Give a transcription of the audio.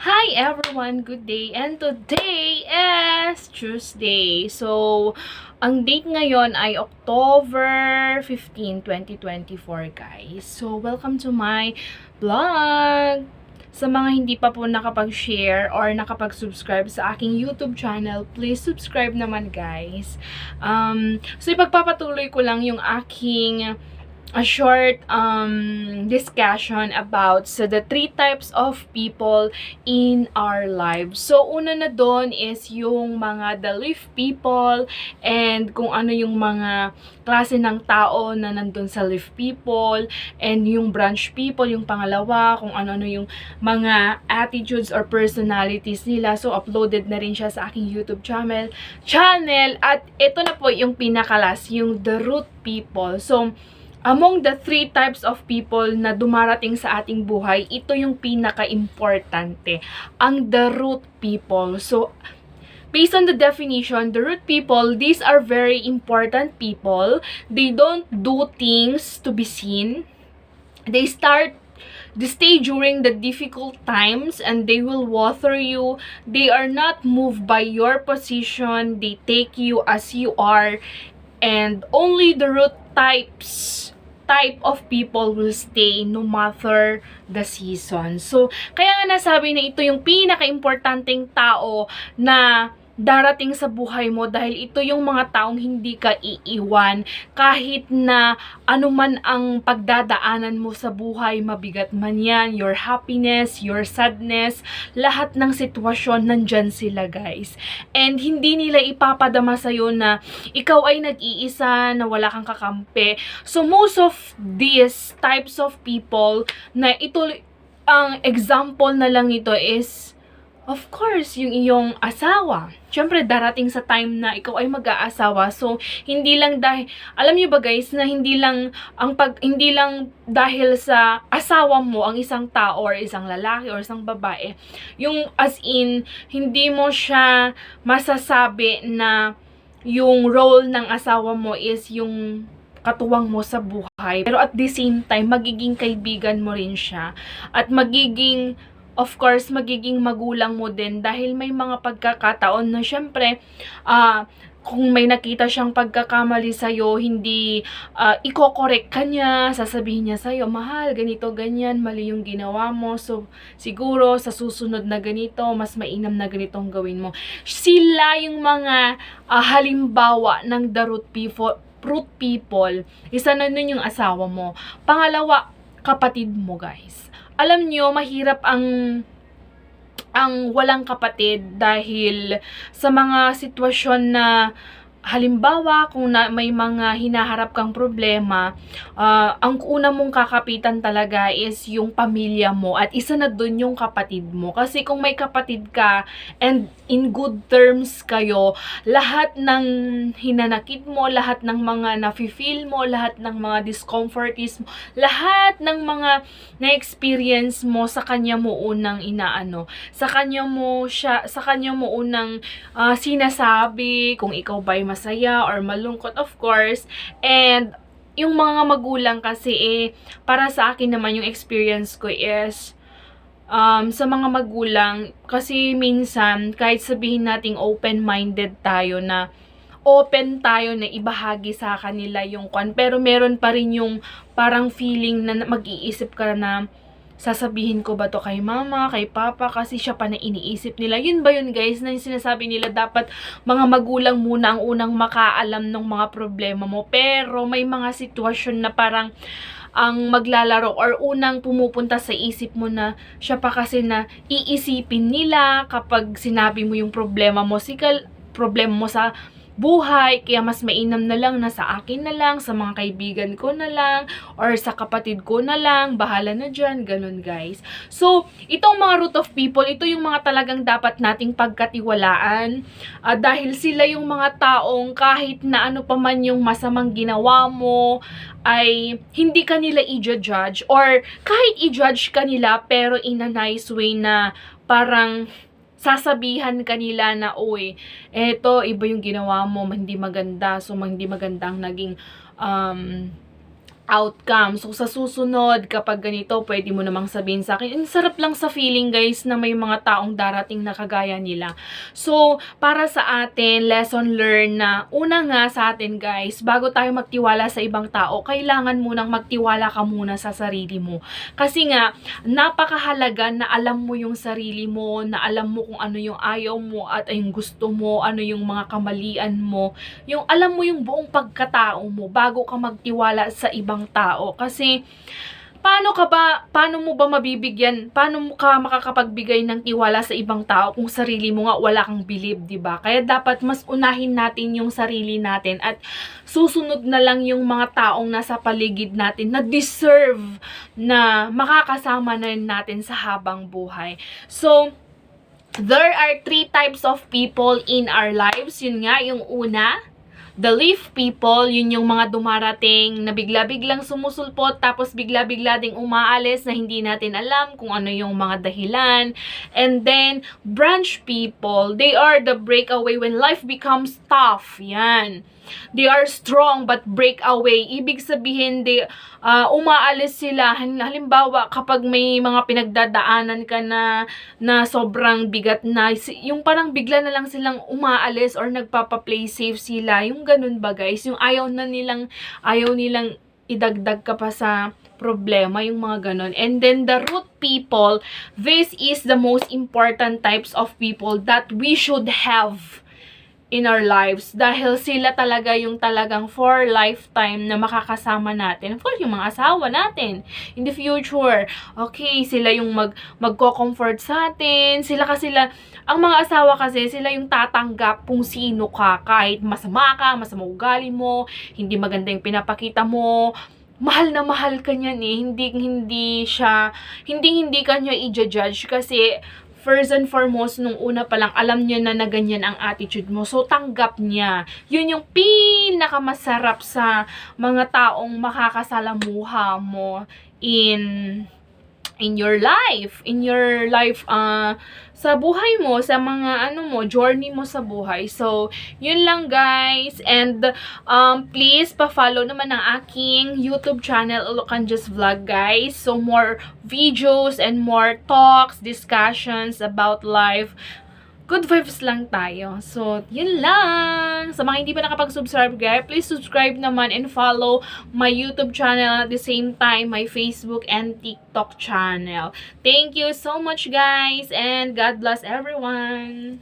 Hi everyone! Good day! And today is Tuesday. So, ang date ngayon ay October 15, 2024 guys. So, welcome to my vlog! Sa mga hindi pa po nakapag-share or nakapag-subscribe sa aking YouTube channel, please subscribe naman guys. Um, so, ipagpapatuloy ko lang yung aking a short um, discussion about so the three types of people in our lives. So, una na doon is yung mga the leaf people and kung ano yung mga klase ng tao na nandun sa leaf people and yung branch people, yung pangalawa, kung ano-ano yung mga attitudes or personalities nila. So, uploaded na rin siya sa aking YouTube channel. channel at ito na po yung pinakalas, yung the root people. So, among the three types of people na dumarating sa ating buhay, ito yung pinaka-importante, ang the root people. So, based on the definition, the root people, these are very important people. They don't do things to be seen. They start they stay during the difficult times and they will water you. They are not moved by your position. They take you as you are. And only the root types type of people will stay no matter the season. So, kaya nga nasabi na ito yung pinaka-importanting tao na darating sa buhay mo dahil ito yung mga taong hindi ka iiwan kahit na anuman ang pagdadaanan mo sa buhay, mabigat man yan, your happiness, your sadness, lahat ng sitwasyon nandyan sila guys. And hindi nila ipapadama sa'yo na ikaw ay nag-iisa, na wala kang kakampi. So most of these types of people na ito ang example na lang ito is Of course, yung iyong asawa. Siyempre, darating sa time na ikaw ay mag-aasawa. So, hindi lang dahil, alam niyo ba guys, na hindi lang, ang pag, hindi lang dahil sa asawa mo, ang isang tao or isang lalaki or isang babae. Yung as in, hindi mo siya masasabi na yung role ng asawa mo is yung katuwang mo sa buhay. Pero at the same time, magiging kaibigan mo rin siya. At magiging of course, magiging magulang mo din dahil may mga pagkakataon na syempre, ah, uh, kung may nakita siyang pagkakamali sa'yo, hindi uh, iko-correct ka niya, sasabihin niya sa'yo, mahal, ganito, ganyan, mali yung ginawa mo. So, siguro, sa susunod na ganito, mas mainam na ganitong gawin mo. Sila yung mga uh, halimbawa ng the root people, root people. Isa na nun yung asawa mo. Pangalawa, kapatid mo, guys. Alam nyo, mahirap ang ang walang kapatid dahil sa mga sitwasyon na halimbawa, kung na, may mga hinaharap kang problema, uh, ang una mong kakapitan talaga is yung pamilya mo at isa na dun yung kapatid mo. Kasi kung may kapatid ka and in good terms kayo, lahat ng hinanakit mo, lahat ng mga nafe-feel mo, lahat ng mga discomforties mo, lahat ng mga na-experience mo sa kanya mo unang inaano, sa kanya mo siya, sa kanya mo unang uh, sinasabi kung ikaw ba'y masaya or malungkot, of course. And, yung mga magulang kasi eh, para sa akin naman yung experience ko is, um, sa mga magulang, kasi minsan, kahit sabihin nating open-minded tayo na, open tayo na ibahagi sa kanila yung kwan. Pero meron pa rin yung parang feeling na mag-iisip ka na, sasabihin ko ba to kay mama, kay papa, kasi siya pa na iniisip nila. Yun ba yun guys, na yung sinasabi nila dapat mga magulang muna ang unang makaalam ng mga problema mo. Pero may mga sitwasyon na parang ang maglalaro or unang pumupunta sa isip mo na siya pa kasi na iisipin nila kapag sinabi mo yung problema mo, sikal problema mo sa buhay, kaya mas mainam na lang na sa akin na lang, sa mga kaibigan ko na lang, or sa kapatid ko na lang, bahala na dyan, ganun guys. So, itong mga root of people, ito yung mga talagang dapat nating pagkatiwalaan, uh, dahil sila yung mga taong kahit na ano pa man yung masamang ginawa mo, ay hindi kanila i-judge, or kahit i-judge kanila, pero in a nice way na parang sasabihan kanila na, oy, eto, iba yung ginawa mo, hindi maganda, so hindi maganda ang naging um, outcome. So, sa susunod, kapag ganito, pwede mo namang sabihin sa akin, ang sarap lang sa feeling, guys, na may mga taong darating na kagaya nila. So, para sa atin, lesson learned na, una nga sa atin, guys, bago tayo magtiwala sa ibang tao, kailangan munang magtiwala ka muna sa sarili mo. Kasi nga, napakahalaga na alam mo yung sarili mo, na alam mo kung ano yung ayaw mo at yung gusto mo, ano yung mga kamalian mo, yung alam mo yung buong pagkatao mo bago ka magtiwala sa ibang tao. Kasi, paano ka ba, paano mo ba mabibigyan, paano mo ka makakapagbigay ng tiwala sa ibang tao kung sarili mo nga wala kang believe, di ba? Kaya dapat mas unahin natin yung sarili natin at susunod na lang yung mga taong nasa paligid natin na deserve na makakasama na natin sa habang buhay. So, there are three types of people in our lives. Yun nga, yung una, the leaf people, yun yung mga dumarating na bigla-biglang sumusulpot tapos bigla-bigla ding umaalis na hindi natin alam kung ano yung mga dahilan. And then, branch people, they are the breakaway when life becomes tough. Yan. They are strong but break away. Ibig sabihin, they, ah, umaalis sila. Hal- Halimbawa, kapag may mga pinagdadaanan ka na, na sobrang bigat na, yung parang bigla na lang silang umaalis or nagpapa-play safe sila. Yung ganun ba guys? Yung ayaw na nilang, ayaw nilang idagdag ka pa sa problema, yung mga ganon. And then the root people, this is the most important types of people that we should have in our lives dahil sila talaga yung talagang for lifetime na makakasama natin. Of course, yung mga asawa natin in the future. Okay, sila yung mag magko-comfort sa atin. Sila kasi sila ang mga asawa kasi sila yung tatanggap kung sino ka kahit masama ka, masama ugali mo, hindi maganda yung pinapakita mo, mahal na mahal ka niyan eh. Hindi, hindi siya, hindi, hindi ka niya i-judge kasi first and foremost, nung una pa lang, alam niya na na ganyan ang attitude mo. So, tanggap niya. Yun yung pinakamasarap sa mga taong makakasalamuha mo in in your life, in your life, uh, sa buhay mo, sa mga ano mo, journey mo sa buhay. So, yun lang guys. And, um, please, pa-follow naman ang aking YouTube channel, Ulukan Just Vlog, guys. So, more videos and more talks, discussions about life. Good vibes lang tayo. So, yun lang. Sa mga hindi pa nakapag-subscribe, guys, please subscribe naman and follow my YouTube channel at the same time, my Facebook and TikTok channel. Thank you so much, guys, and God bless everyone.